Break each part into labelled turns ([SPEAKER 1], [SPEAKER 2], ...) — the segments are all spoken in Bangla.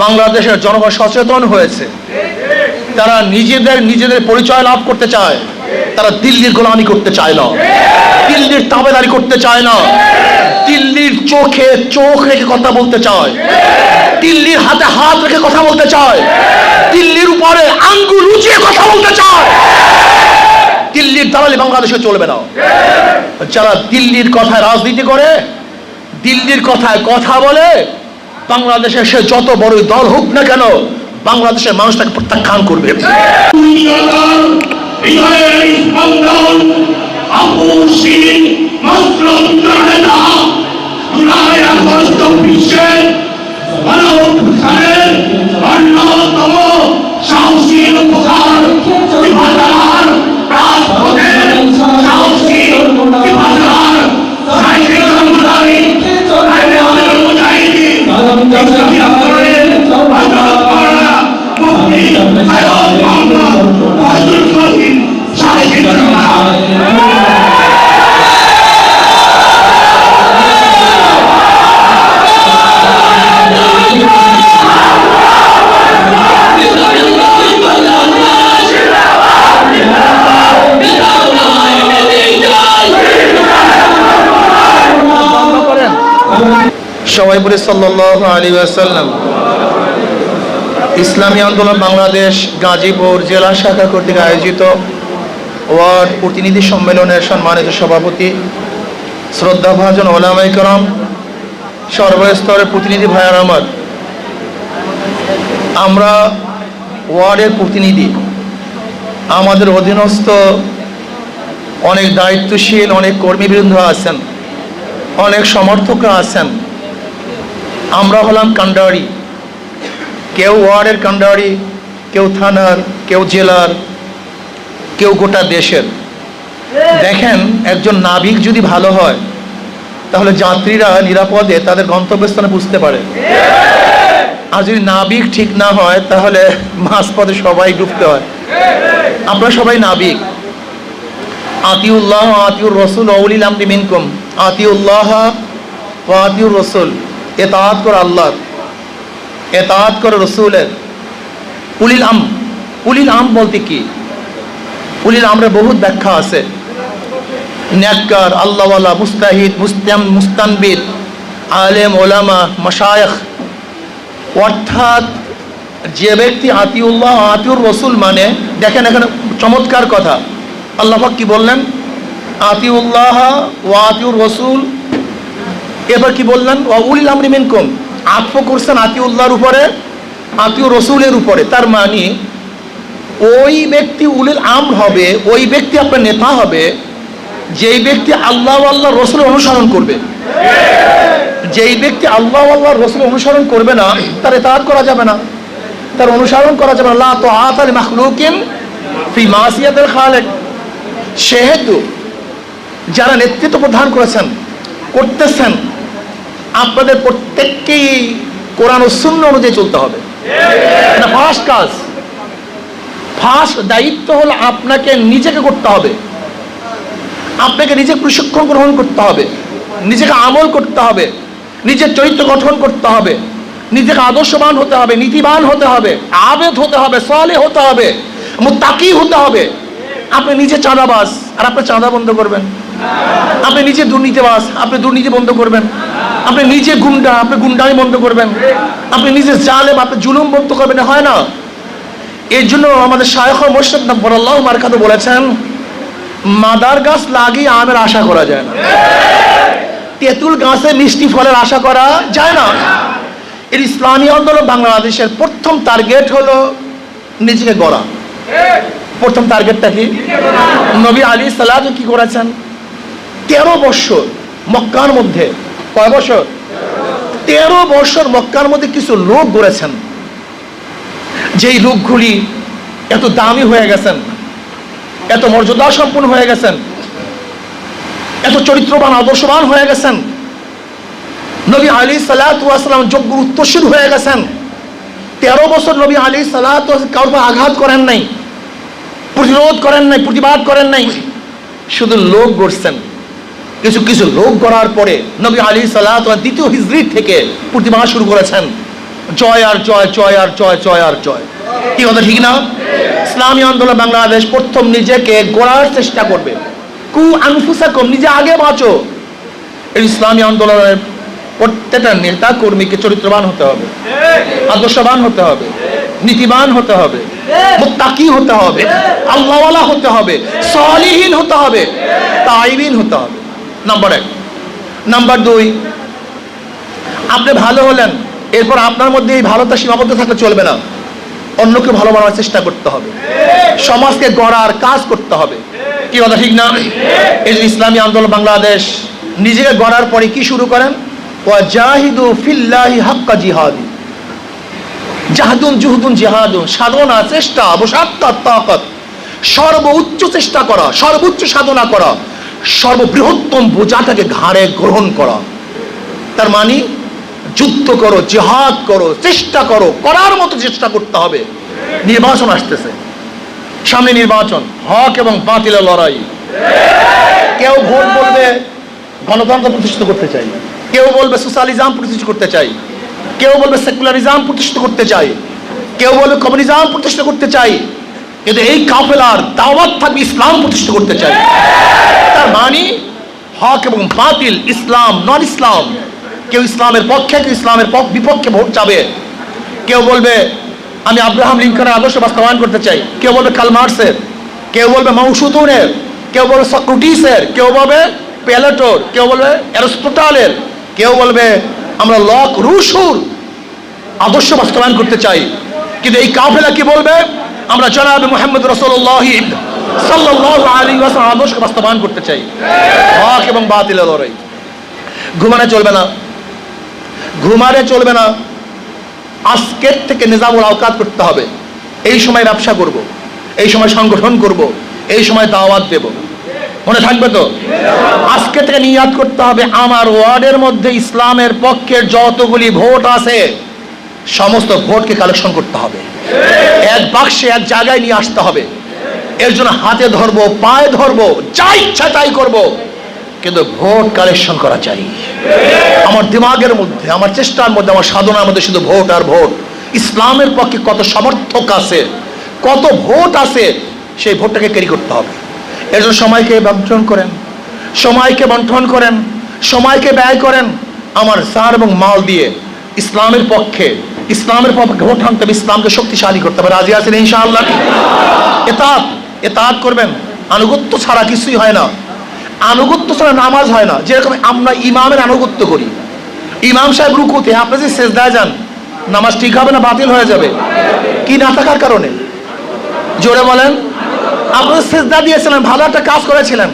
[SPEAKER 1] বাংলাদেশের জনগণ সচেতন হয়েছে। তারা নিজেদের নিজেদের পরিচয় লাভ করতে চায়। তারা দিল্লির গোলামি করতে চায় না। দিল্লির তাবেদারি করতে চায় না। দিল্লির চোখে চোখ রেখে কথা বলতে চায়। দিল্লির হাতে হাত রেখে কথা বলতে চায়। দিল্লির উপরে আঙ্গুল উঁচিয়ে কথা বলতে চায়। দিল্লির দালালি বাংলাদেশে চলবে না। যারা দিল্লির কথায় রাজনীতি করে, দিল্লির কথায় কথা বলে বাংলাদেশের সে যত বড়ই দল হোক না কেন বাংলাদেশের মানুষ তাকে প্রত্যাখ্যান করবে।
[SPEAKER 2] মুজাহিদিন ইসলামী আন্দোলনের
[SPEAKER 1] সবাই বলে সাল্লাল্লাহু আলাইহি ওয়াসাল্লাম। ইসলামী আন্দোলন বাংলাদেশ গাজীপুর জেলা শাখা কর্তৃক আয়োজিত ওয়ার্ড প্রতিনিধি সম্মেলনের সম্মানিত সভাপতি, শ্রদ্ধাভাজন ওলামাই করম, সর্বস্তরের প্রতিনিধি ভাইয়ার আমার। আমরা ওয়ার্ডের প্রতিনিধি। আমাদের অধীনস্থ অনেক দায়িত্বশীল, অনেক কর্মীবৃন্দ আছেন, অনেক সমর্থকরা আছেন। আমরা হলাম কান্ডারি। কেউ ওয়ার্ডের কান্ডারি, কেউ থানার, কেউ জেলার, কেউ গোটা দেশের। দেখেন, একজন নাবিক যদি ভালো হয়, তাহলে যাত্রীরা নিরাপদে তাদের গন্তব্যস্থানে বুঝতে পারে। আর যদি নাবিক ঠিক না হয়, তাহলে মাঝপথে সবাই ডুবতে হয়। আমরা সবাই নাবিক। আতিউল্লাহ আতিউর রসুল, অউলিল আমরি মিনকুম। আতিউল্লাহ ও আতিউর রসুল। এতাআত কর আল্লাহ এতাআত কর রসুলের। উলিল আম উলিল আম বলতে কি? উলিল আমরে বহুত ব্যাখ্যা আছে। ন্যাক্কার, আল্লাহওয়ালা, মুস্তাহিদ, মুস্তাম মুস্তানবিদ আলেম, ওলামা, মশায়েখ। অর্থাৎ যে ব্যক্তি আতিউল্লাহ, আতিউর রসুল মানে দেখেন এখানে চমৎকার কথা। আল্লাহাক কি বললেন? আতিউল্লাহ ও আতিউর রসুল এবার কি বললেন উলিল আমরি মিনকুম। আত্ম করছেন আতিউল্লাহর উপরে আতিউর রসুলের উপরে। তার মানে ওই ব্যক্তি উলিল আম হবে, ওই ব্যক্তি আপনার নেতা হবে, যেই ব্যক্তি আল্লাহ আল্লাহ রসুল অনুসরণ করবে। যেই ব্যক্তি আল্লাহ আল্লাহ রসুল অনুসরণ করবে না, তার এতাহাত করা যাবে না। তার অনুসরণ করা যাবে না। তো আত আল মাখলুকিন ফি খালেক। সেহেতু যারা নেতৃত্ব প্রদান করেছেন, করতেছেন আপনাদের প্রত্যেককেই কোরআন ও শূন্য অনুযায়ী চলতে হবে। এটা ফার্স্ট কাজ। ফার্স্ট দায়িত্ব হলো আপনাকে নিজেকে করতে হবে। আপনাকে নিজে প্রশিক্ষণ গ্রহণ করতে হবে। নিজেকে আমল করতে হবে। নিজের চরিত্র গঠন করতে হবে। নিজেকে আদর্শবান হতে হবে, নীতিবান হতে হবে, আবেদ হতে হবে সলে হতে হবে, মুত্তাকি হতে হবে। আপনি নিজে চাঁদাবাস আর আপনি চাঁদা বন্ধ করবেন। আপনি নিজে দুর্নীতিবাজ, আপনি দুর্নীতি বন্ধ করবেন। আপনি নিজে গুন্ডা, আপনি গুন্ডাই বন্ধ করবেন। আপনি নিজে জালেম, আপনি জুলুম বন্ধ করবেন হয় না। এর জন্য আমাদের শায়খ মোর্শেদ বরাল্লাহ মার্কাতে বলেছেন, মাদার গাছ লাগিয়ে আমের আশা করা যায় না। তেঁতুল গাছে মিষ্টি ফলের আশা করা যায় না। এর ইসলামী আন্দোলন বাংলাদেশের প্রথম টার্গেট হলো নিজেকে গড়া। প্রথম টার্গেটটা কি? নবী আলী সালাহ কি করেছেন? তেরো বছর মক্কার মধ্যে। কয় বছর? তেরো বছর মক্কার মধ্যে কিছু লোক গড়েছেন যেই লোকগুলি এত দামি হয়ে গেছেন, এত মর্যাদা সম্পন্ন হয়ে গেছেন, এত চরিত্রবান, আদর্শবান হয়ে গেছেন। নবী আলী সালাতাম যোগ্য উত্তরসূর হয়ে গেছেন। তেরো বছর নবী আলী সালাত কারোর আঘাত করেন নাই, প্রতিরোধ করেন নাই, প্রতিবাদ করেন নাই। শুধু লোক গড়ছেন কিছু কিছু লোক গড়ার পরে নবী আলী সালাত দ্বিতীয় হিজরির থেকে প্রতিবাদ শুরু করেছেন। জয় আর জয় জয় আর জয় জয় আর জয়। কি কথা, ঠিক না? ইসলামী আন্দোলন বাংলাদেশ প্রথম নিজেকে গড়ার চেষ্টা করবে। কু আনফুসাকুম, নিজে আগে বাঁচো। এই ইসলামী আন্দোলনের প্রত্যেকটা নেতা কর্মীকে চরিত্রবান হতে হবে। আদর্শবান হতে হবে। নীতিবান হতে হবে। মুত্তাকি হতে হবে। আল্লাহওয়ালা হতে হবে। সলিহীন হতে হবে। তাইবিন হতে হবে। নাম্বার এক. নাম্বার দুই, আপনি ভালো হলেন, এরপর আপনার মধ্যে এই ভালোটা সীমাবদ্ধ থাকলে চলবে না। অন্যকে ভালো বানার চেষ্টা করতে হবে। সমাজকে গড়ার কাজ করতে হবে। কি কথা ঠিক না? এই যে ইসলামী আন্দোলন বাংলাদেশ, নিজেকে গড়ার পরে কি শুরু করেন? ওয়াজাহিদু ফিল্লাহি হাক্কা জিহাদি। জাহাদুন জুহুদুন জিহাদুন, সাধনা, চেষ্টা অবসাত্তার তাকত। সর্বোচ্চ চেষ্টা করা, সর্বোচ্চ সাধনা করা। সর্ববৃহত্তম বোঝাটাকে ঘাড়ে গ্রহণ করা। তার মানে যুদ্ধ করো, জিহাদ করো, চেষ্টা করো, করার মতো চেষ্টা করতে হবে। নির্বাচন আসতেছে। সামনে নির্বাচন, হক এবং বাতিলের লড়াই। কেউ ভোট বলবে, গণতন্ত্র প্রতিষ্ঠিত করতে চাই। কেউ বলবে, সোশ্যালিজম প্রতিষ্ঠিত করতে চাই। কেউ বলবে, সেকুলারিজম প্রতিষ্ঠিত করতে চাই। কেউ বলবে, কমিউনিজম প্রতিষ্ঠা করতে চাই। কিন্তু এই কাফেলার দাওয়াত থাকবে ইসলাম প্রতিষ্ঠা করতে চাই। তার মানে হক এবং বাতিল, ইসলাম নন ইসলাম কেউ ইসলামের পক্ষে, কেউ ইসলামের পক- বিপক্ষে ভোট যাবে কেউ বলবে, আমি আব্রাহাম লিঙ্কনের আদর্শ বাস্তবায়ন করতে চাই। কেউ বলবে কালমার্সের কেউ বলবে মৌসুদুনের কেউ বলবে, সক্রুটিসের। কেউ বলবে, প্যালেটোর। কেউ বলবে, অ্যারিস্টোটালের। কেউ বলবে, আমরা লক রুশুর আদর্শ বাস্তবায়ন করতে চাই। কিন্তু এই কাফেলা কি বলবে? আমরা জনাব মোহাম্মদ রসল্লাহ সাল্লাহ আলী ওয়াসাল্লাম আদর্শ বাস্তবায়ন করতে চাই। হক এবং বাতিলের লড়াই। ঘুমানে চলবে না। ঘুমারে চলবে না। আজকের থেকে নিজামুল আওকাত করতে হবে। এই সময় ব্যবসা করব। এই সময় সংগঠন করব। এই সময় দাওয়াত দেব। মনে থাকবে তো? আজকে থেকে নিয়াদ করতে হবে। আমার ওয়ার্ডের মধ্যে ইসলামের পক্ষের যতগুলি ভোট আছে সমস্ত ভোটকে কালেকশন করতে হবে। এক বাক্সে এক জায়গায় নিয়ে আসতে হবে। এর জন্য হাতে ধরবো, পায়ে ধরবো, যা ইচ্ছা তাই করব। কিন্তু ভোট কালেকশন করা চাই। আমার দিমাগের মধ্যে, আমার চেষ্টার মধ্যে, আমার সাধনার মধ্যে শুধু ভোট আর ভোট। ইসলামের পক্ষে কত সমর্থক আছে, কত ভোট আছে, সেই ভোটটাকে ক্যারি করতে হবে। এর জন্য সময়কে বন্টন করেন, সময়কে বন্টন করেন, সময়কে ব্যয় করেন। আমার সার এবং মাল দিয়ে ইসলামের পক্ষে ইসলামের পক্ষে ভোট হবে ইসলামকে শক্তিশালী করতে হবে। রাজি আছেন ইনশাআল্লাহ? এতাত এতাত করবেন। আনুগত্য ছাড়া কিছুই হয় না। আনুগত্য ছাড়া নামাজ হয় না। যেরকম আমরা ইমামের আনুগত্য করি। ইমাম সাহেব রুকুতে, আপনি যে সেজদায় যান, নামাজ ঠিক হবে না বাতিল হয়ে যাবে? কি না থাকার কারণে? জোরে বলেন। আপনি সেজদা দিয়েছিলেন, ভালো একটা কাজ করেছিলেন।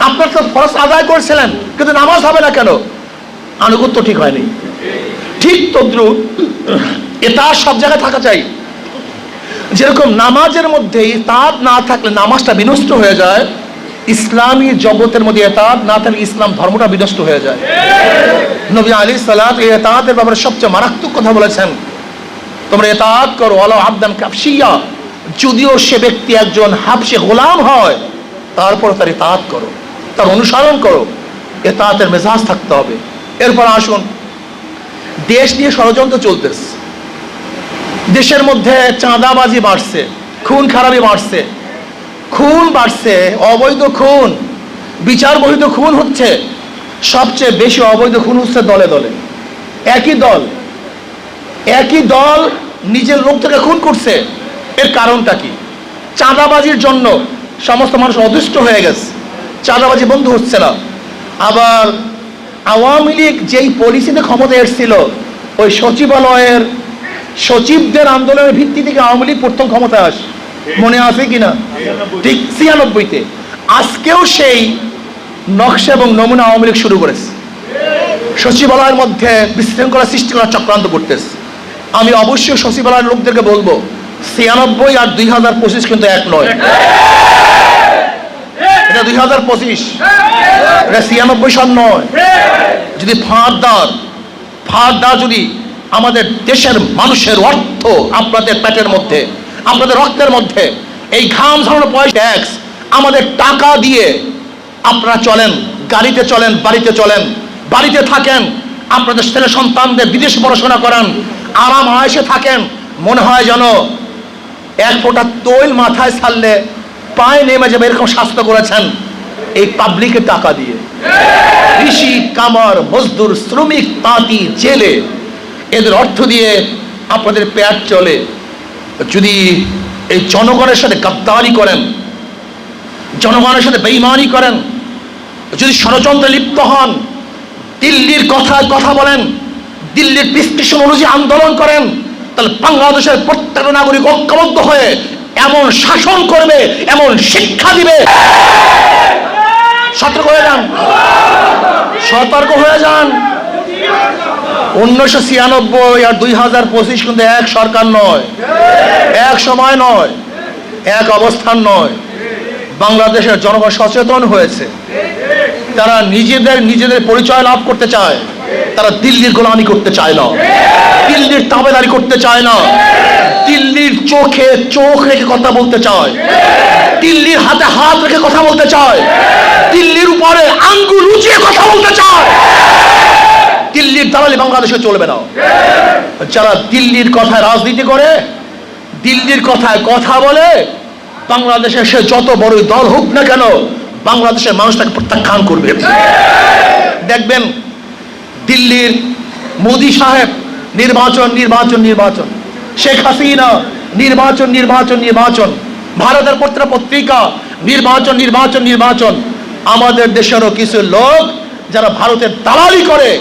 [SPEAKER 1] আপনার তো ফরজ আদায় করেছিলেন, কিন্তু নামাজ হবে না কেন? আনুগত্য ঠিক হয়নি। ঠিক তদ্রুপ এটা সব জায়গায় থাকা চাই। যেরকম নামাজের মধ্যে তাঁত না থাকলে নামাজটা বিনষ্ট হয়ে যায়, ইসলামী জগতের মধ্যে এতাত না থাকলে ইসলাম ধর্মটা বিনষ্ট হয়ে যায়। নবী আলী সালাত এই এতাতের ব্যাপারে সবচেয়ে মারাত্মক কথা বলেছেন। তোমরা এতাত করো আলো আবদান কাপসিয়া যদিও সে ব্যক্তি একজন হাবসে গোলাম হয়, তারপর তার এতাত করো, তার অনুসরণ করো এতাতের মেজাজ থাকতে হবে। এরপর আসুন দেশ নিয়ে ষড়যন্ত্র চলতেছে। দেশের মধ্যে চাঁদাবাজি বাড়ছে, খুন খারাপি বাড়ছে। খুন বাড়ছে, অবৈধ খুন বিচার বহিত খুন হচ্ছে। সবচেয়ে বেশি অবৈধ খুন হচ্ছে দলে দলে। একই দল একই দল নিজের লোকটাকে খুন করছে। এর কারণটা কি? চাঁদাবাজির জন্য সমস্ত মানুষ অদৃষ্ট হয়ে গেছে। চাঁদাবাজি বন্ধ হচ্ছে না। আবার আওয়ামী লীগ যেই পলিসিতে ক্ষমতা এসেছিল, ওই সচিবালয়ের সচিবদের আন্দোলনের ভিত্তি থেকে আওয়ামী লীগ প্রথম ক্ষমতা আসে, মনে আছে কিনা? ঠিক ছিয়ানব্বইতে। আজকেও সেই নকশা এবং নমুনা আওয়ামী লীগ শুরু করেছে। সচিবালয়ের মধ্যে বিশৃঙ্খলা সৃষ্টি করার চক্রান্ত করতেছে। আমি অবশ্যই সচিবালয়ের লোকদেরকে বলব, ছিয়ানব্বই আর দুই হাজার পঁচিশ কিন্তু এক নয়। এটা দুই হাজার পঁচিশ। এটা ছিয়ানব্বই সন নয় যদি ফাঁদদার ফাঁদদার যদি আমাদের দেশের মানুষের অর্থ আপনাদের পেটের মধ্যে, আপনাদের রক্তের মধ্যে, এই ঘাম ঝরানো পয়সা ট্যাক্স আমাদের টাকা দিয়ে আপনারা চলেন, গাড়িতে চলেন, বাড়িতে চলেন, বাড়িতে থাকেন, আপনাদের ছেলে সন্তানদের বিদেশে পড়াশোনা করান, আরাম আয়েসে থাকেন, মনে হয় যেন এক ফোঁটা তৈল মাথায় ছাড়লে পায়ে নেমে যাবে, এরকম স্বাস্থ্য করেছেন। এই পাবলিকের টাকা দিয়ে। কৃষি, কামার, মজদুর, শ্রমিক, তাঁতি, জেলে, এদের অর্থ দিয়ে আপনাদের পেট চলে। যদি এই জনগণের সাথে গাদ্দারি করেন, জনগণের সাথে বেইমানি করেন, যদি ষড়যন্ত্রে লিপ্ত হন, দিল্লির কথায় কথা বলেন, দিল্লির প্রেসক্রিপশন অনুযায়ী আন্দোলন করেন, তাহলে বাংলাদেশের প্রত্যেকটা নাগরিক ঐক্যবদ্ধ হয়ে এমন শাসন করবে, এমন শিক্ষা দিবে। সতর্ক হয়ে যান। সতর্ক হয়ে যান। উনিশশো ছিয়ানব্বই আর দুই হাজার পঁচিশ কিন্তু এক সরকার নয়। এক সময় নয়, এক অবস্থান নয়। বাংলাদেশের জনগণ সচেতন হয়েছে। তারা নিজেদের নিজেদের পরিচয় লাভ করতে চায়। তারা দিল্লির গোলামি করতে চায় না। দিল্লির তাবেদারি করতে চায় না। দিল্লির চোখে চোখ রেখে কথা বলতে চায়। দিল্লির হাতে হাত রেখে কথা বলতে চায়। দিল্লির উপরে আঙ্গুল উঁচিয়ে কথা বলতে চায়। দিল্লির দালালি বাংলাদেশে চলবে না। যারা দিল্লির কথায় রাজনীতি করে, দিল্লির কথায় কথা বলে, বাংলাদেশে সে যত বড় দল হোক না কেন, বাংলাদেশের মানুষ তাকে প্রত্যাখ্যান করবে। দেখবেন দিল্লির মোদি সাহেব নির্বাচন নির্বাচন নির্বাচন। শেখ হাসিনা নির্বাচন নির্বাচন নির্বাচন। ভারতের পত্র পত্রিকা নির্বাচন নির্বাচন নির্বাচন। আমাদের দেশেরও কিছু লোক যারা ভারতের দালালি করে,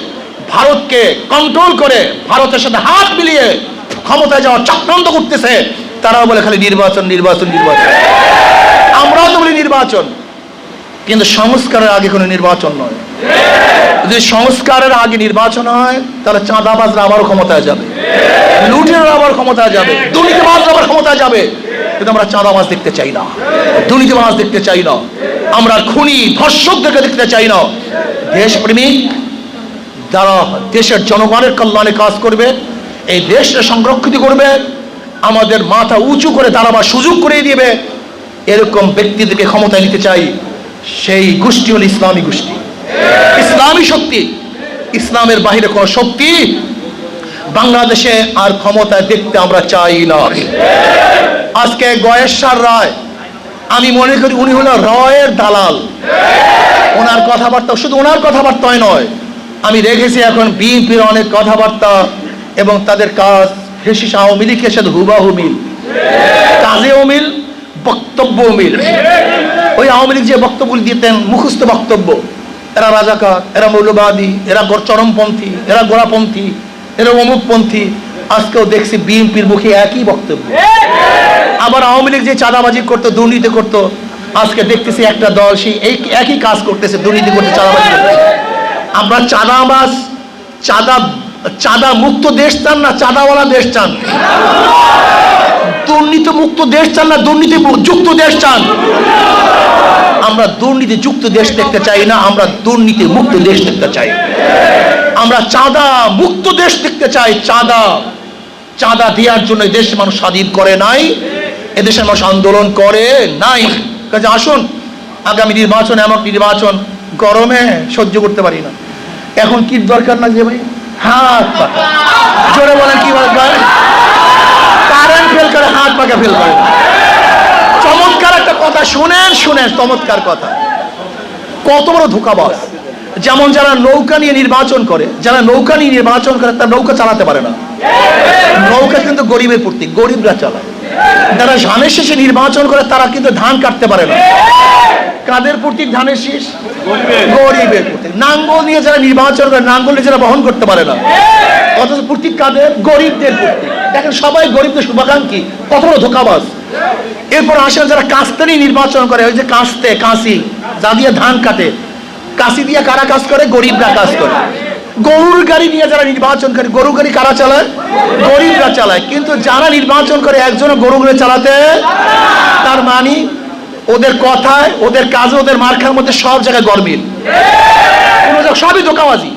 [SPEAKER 1] ভারতকে কন্ট্রোল করে, ভারতের সাথে হাত মিলিয়ে ক্ষমতায় যাওয়ার চক্রান্ত করতেছে, তারাও বলে খালি নির্বাচন নির্বাচন নির্বাচন। আমরাও তো বলি নির্বাচন। কিন্তু সংস্কারের আগে কোনো নির্বাচন নয়। যদি সংস্কারের আগে নির্বাচন হয়, তাহলে চাঁদাবাজরা আবারও ক্ষমতায় যাবে। লুটেরা আবার ক্ষমতায় যাবে। দুর্নীতিবাজরা আবার ক্ষমতায় যাবে। কিন্তু আমরা চাঁদাবাজ দেখতে চাই না। দুর্নীতিবাজ দেখতে চাই না। আমরা খুনি, ধর্ষকদেরকে দেখতে চাই না। দেশপ্রেমিক যারা দেশের জনগণের কল্যাণে কাজ করবে, এই দেশকে সংরক্ষিত করবে, আমাদের মাথা উঁচু করে দাঁড়াবার সুযোগ করে দিবে, এরকম ব্যক্তিদেরকে ক্ষমতায় নিতে চাই সেই গোষ্ঠী হল ইসলামী গোষ্ঠী। ইসলামী শক্তি, ইসলামের বাহিরে কোনো শক্তি বাংলাদেশে আর ক্ষমতায় দেখতে আমরা চাই না। আজকে গয়েশ্বর রায় আমি মনে করি উনি হলো রয়ের দালাল। ওনার কথাবার্তা শুধু ওনার কথাবার্তায় নয়, আমি দেখেছি এখন বিএনপির অনেক কথাবার্তা এবং তাদের কাজ ফেসিস আওয়ামী লীগের সাথে হুবাহু মিল। কাজেও মিল, বক্তব্যও মিল। ওই আওয়ামী লীগ যে বক্তব্য দিতেন, মুখস্থ বক্তব্য, এরা রাজাকার, এরা মৌলবাদী, এরা চরমপন্থী, এরা গোড়াপন্থী, এরা অমুকপন্থী আজকেও দেখছি বিএনপির মুখে একই বক্তব্য। আবার আওয়ামী লীগ যে চাঁদাবাজি করতো, দুর্নীতি করতো, আজকে দেখতেছি একটা দল সেই এই একই কাজ করতেছে, দুর্নীতি করতে, চাঁদাবাজি আমরা চাঁদাবাজ, চাঁদা চাঁদা মুক্ত দেশ চান না, চাঁদাওয়ালা দেশ চান? দুর্নীতি মুক্ত দেশ চান না দুর্নীতি যুক্ত দেশ চান? আমরা দুর্নীতি যুক্ত দেশ দেখতে চাই না, আমরা দুর্নীতি মুক্ত দেশ দেখতে চাই। আমরা চাঁদা মুক্ত দেশ দেখতে চাই, চাঁদা। চাঁদা দেওয়ার জন্য দেশের মানুষ স্বাধীন করে নাই এদেশের মানুষ আন্দোলন করে নাই। কাজে আসুন, আগামী নির্বাচন এমন নির্বাচন গরমে সহ্য করতে পারি না। এখন কি দরকার না যে ভাই? হাত জোরে বলেন কি দরকার? কারেন্ট ফেল করে হাত পাকা ফেল করে। চমৎকার একটা কথা শুনেন শুনেন, চমৎকার কথা। কত বড় ধোকাবাজ। যেমন যারা নৌকা নিয়ে নির্বাচন করে যারা নৌকা নিয়ে নির্বাচন করে তারা নৌকা চালাতে পারে না। নৌকা কিন্তু গরিবের প্রতীক গরিবরা চালায়। যারা ধানের শেষে নির্বাচন করে তারা কিন্তু ধান কাটতে পারে না। কাদের প্রতীক ধানের শীষ? গরিবের। প্রতীক নাঙ্গল নিয়ে যারা নির্বাচন করে নাঙ্গল নিয়ে যারা বহন করতে পারে না। অথচ প্রতীক কাদের? গরিবদের প্রতীক দেখেন সবাই গরিবদের শুভাকাঙ্ক্ষী কত বড় ধোকাবাজ। এরপর আসেন যারা কাস্তে নিয়ে নির্বাচন করে ওই যে কাস্তে কাশি যা দিয়ে ধান কাটে। কাশি দিয়ে কারা কাজ করে? গরিবরা কাজ করে। গরুর গাড়ি নিয়ে যারা নির্বাচন করে, গরু গাড়ি কারা চালায়? গরিবরা চালায়। কিন্তু যারা নির্বাচন করে, একজনও গরু গাড়ি চালাতে তার মানে ওদের কথায়, ওদের কাজে, ওদের মার্কার মধ্যে সব জায়গায় গরমিল। সবই ধোকাবাজি।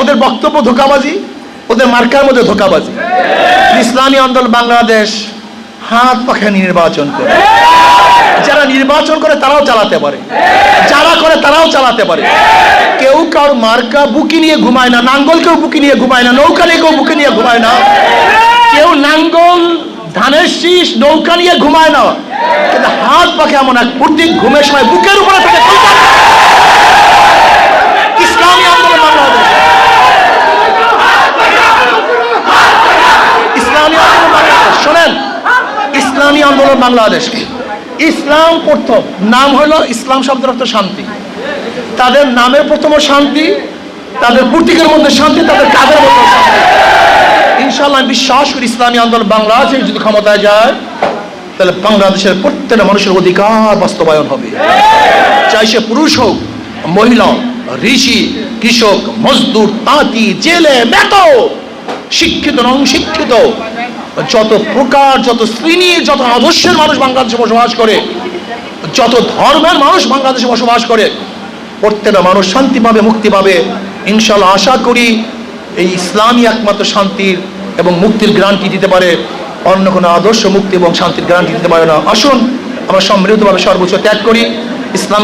[SPEAKER 1] ওদের বক্তব্য ধোকাবাজি, ওদের মার্কার মধ্যে ধোকাবাজি। ইসলামী আন্দোলন বাংলাদেশ হাত পাখা নির্বাচন করে। যারা নির্বাচন করে তারাও চালাতে পারে। যারা করে তারাও চালাতে পারে। কেউ কার মার্কা বুকি নিয়ে ঘুমায় না, নাঙ্গল কেউ বুকি নিয়ে ঘুমায় না, নৌকা নিয়ে কেউ বুকি নিয়ে ঘুমায় না। কেউ নাঙ্গল, ধানের শীষ, নৌকা নিয়ে ঘুমায় না। কিন্তু হাত পাখে এমন এক প্রতীক ঘুমের সময় বুকের উপরে থাকে। ইসলামী আন্দোলন বাংলাদেশ। ইসলামী আন্দোলন বাংলাদেশ। শোনেন, ইসলামী আন্দোলন বাংলাদেশ। ইসলাম প্রথম। নাম হলো ইসলাম শব্দের অর্থ শান্তি। তাদের নামের প্রথম শান্তি, তাদের প্রতীকের মধ্যে শান্তি, তাদের কাজের মধ্যে শান্তি। ইনশাল্লাহ আমি বিশ্বাস করি ইসলামী আন্দোলন বাংলাদেশে যদি ক্ষমতায় যায়, তাহলে বাংলাদেশের প্রত্যেকটা মানুষের অধিকার বাস্তবায়ন হবে। চাই সে পুরুষ হোক, মহিলা, ঋষি, কৃষক, মজদুর, তাঁতি, জেলে মেতো শিক্ষিত নন শিক্ষিত যত প্রকার, যত শ্রেণি, যত আদর্শের মানুষ বাংলাদেশে বসবাস করে, যত ধর্মের মানুষ বাংলাদেশে বসবাস করে, প্রত্যেকটা মানুষ শান্তি পাবে, মুক্তি পাবে। ইনশাল্লাহ আশা করি এই ইসলামই একমাত্র শান্তির এবং মুক্তির গ্রান্টি দিতে পারে। অন্য কোনো আদর্শ মুক্তি এবং শান্তির গ্রান্টি দিতে পারে না। আসুন, আমরা সম্মিলিতভাবে সর্বোচ্চ ত্যাগ করি। ইসলাম